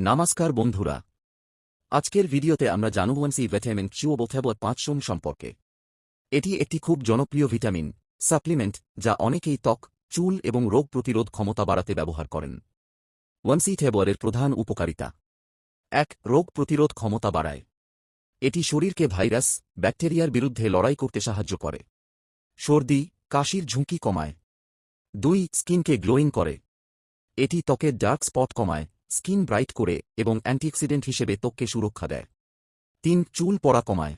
নমস্কার বন্ধুরা। আজকের ভিডিওতে আমরা জানু জানুয়ানসি ভিটামিন চিওবোথ্যাবত পাঁচ সোম সম্পর্কে। এটি একটি খুব জনপ্রিয় ভিটামিন, সাপ্লিমেন্ট, যা অনেকেই ত্বক, চুল এবং রোগ প্রতিরোধ ক্ষমতা বাড়াতে ব্যবহার করেন। ওয়ানসি থেবরের প্রধান উপকারিতা। এক, রোগ প্রতিরোধ ক্ষমতা বাড়ায়। এটি শরীরকে ভাইরাস, ব্যাকটেরিয়ার বিরুদ্ধে লড়াই করতে সাহায্য করে। সর্দি, কাশির ঝুঁকি কমায়। দুই, স্কিনকে গ্লোয়িং করে। এটি ত্বকের ডার্ক স্পট কমায়। স্কিন ব্রাইট করে এবং অ্যান্টিঅক্সিডেন্ট হিসেবে ত্বককে সুরক্ষা দেয়। তিন, চুল পড়া কমায়।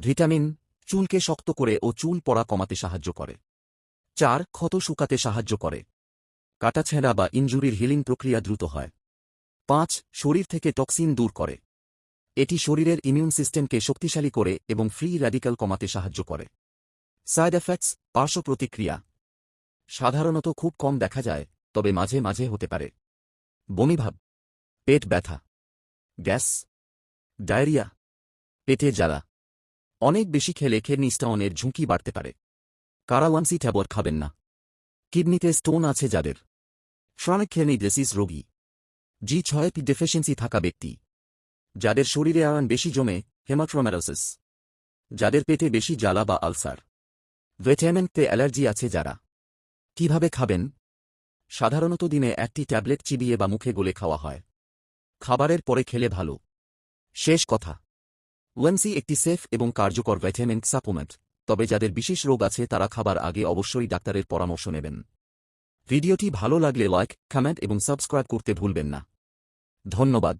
ভিটামিন, চুলকে শক্ত করে ও চুল পড়া কমাতে সাহায্য করে। চার, ক্ষত শুকাতে সাহায্য করে। কাটাছেঁড়া বা ইনজুরির হিলিং প্রক্রিয়া দ্রুত হয়। পাঁচ, শরীর থেকে টক্সিন দূর করে। এটি শরীরের ইমিউন সিস্টেমকে শক্তিশালী করে এবং ফ্রি র্যাডিক্যাল কমাতে সাহায্য করে। সাইড এফেক্টস, পার্শ্ব প্রতিক্রিয়া। সাধারণত খুব কম দেখা যায়, তবে মাঝে মাঝে হতে পারে। বমিভাব, পেট ব্যথা, গ্যাস, ডায়রিয়া পেটে জ্বালা। অনেক বেশি খেলে খেরনিস্টাউনের ঝুঁকি বাড়তে পারে। কারাওয়ানসি ট্যাবর খাবেন না। কিডনিতে স্টোন আছে যাদের। শ্রমিক খেরনি ডিসিজ রোগী। জি ছয় পি ডেফিসিয়েন্সি থাকা ব্যক্তি। যাদের শরীরে আয়রন বেশি জমে হেমাট্রোম্যারোসিস যাদের পেটে বেশি জ্বালা বা আলসার। ভিটামিনতে অ্যালার্জি আছে যারা। কীভাবে খাবেন? সাধারণত দিনে একটি ট্যাবলেট চিবিয়ে বা মুখে গলে খাওয়া হয়। খাবারের পরে খেলে ভালো। শেষ কথা। ওয়েনসি একটি সেফ এবং কার্যকর ভ্যাথেমেন্ট সাপ্লিমেন্ট তবে যাদের বিশেষ রোগ আছে তারা খাবার আগে অবশ্যই ডাক্তারের পরামর্শ নেবেন। ভিডিওটি ভালো লাগলে লাইক, কমেন্ট এবং সাবস্ক্রাইব করতে ভুলবেন না। ধন্যবাদ।